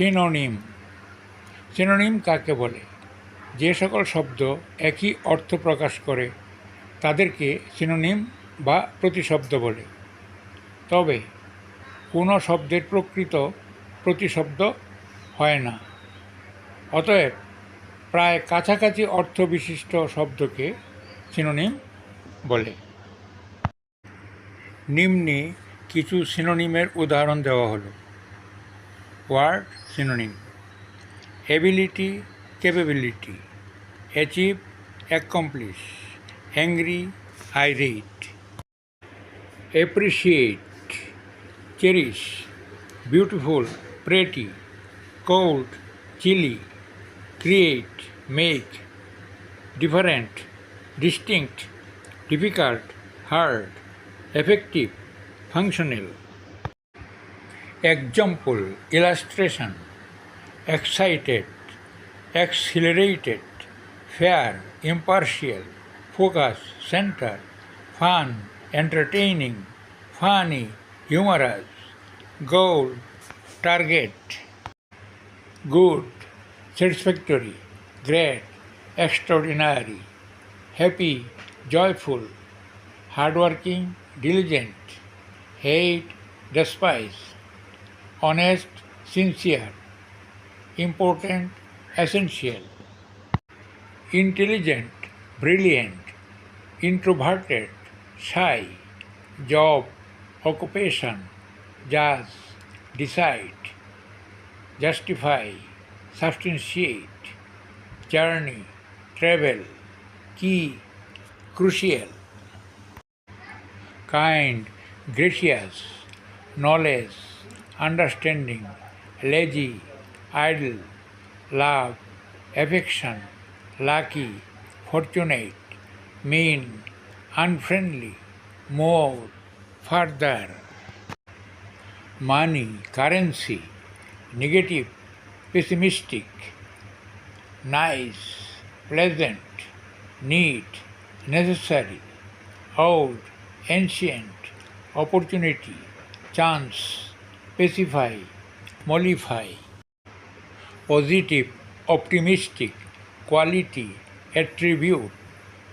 Synonym. Synonym কাকে বলে? যে সকল শব্দ একই অর্থ প্রকাশ করে, তাদেরকে সিনোনিম বা প্রতিশব্দ বলে। তবে, কোনো শব্দের প্রকৃত প্রতিশব্দ হয় না। অতএব, প্রায় কাছাকাছি অর্থ বিশিষ্ট শব্দকে সিনোনিম বলে। নিম্নে কিছু সিনোনিমের উদাহরণ দেওয়া হলো। Word synonym. Ability, capability, achieve, accomplish, angry, irate, appreciate, cherish, beautiful, pretty, cold, chilly, create, make, different, distinct, difficult, hard, effective, functional. Example, illustration excited accelerated fair impartial focus center fun entertaining funny humorous goal target good satisfactory great extraordinary happy joyful hardworking diligent hate despise honest, sincere, important, essential, intelligent, brilliant, introverted, shy, job, occupation, judge, decide, justify, substantiate, journey, travel, key, crucial, kind, gracious, knowledge, understanding, lazy, idle, love, affection, lucky, fortunate, mean, unfriendly, more, further, money, currency, negative, pessimistic, nice, pleasant, neat, necessary, old, ancient, opportunity, chance, specify, mollify, positive, optimistic, quality, attribute,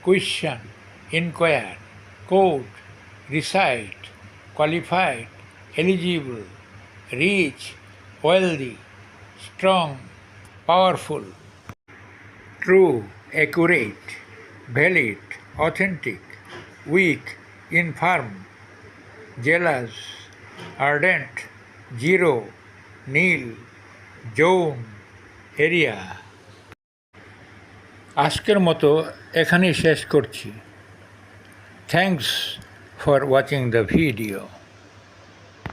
question, inquire, quote, recite, qualified, eligible, rich, wealthy, strong, powerful, true, accurate, valid, authentic, weak, infirm, jealous, ardent, zero, nil, Joe. Area আজকের মতো এখানেই শেষ করছি। Thanks for watching the video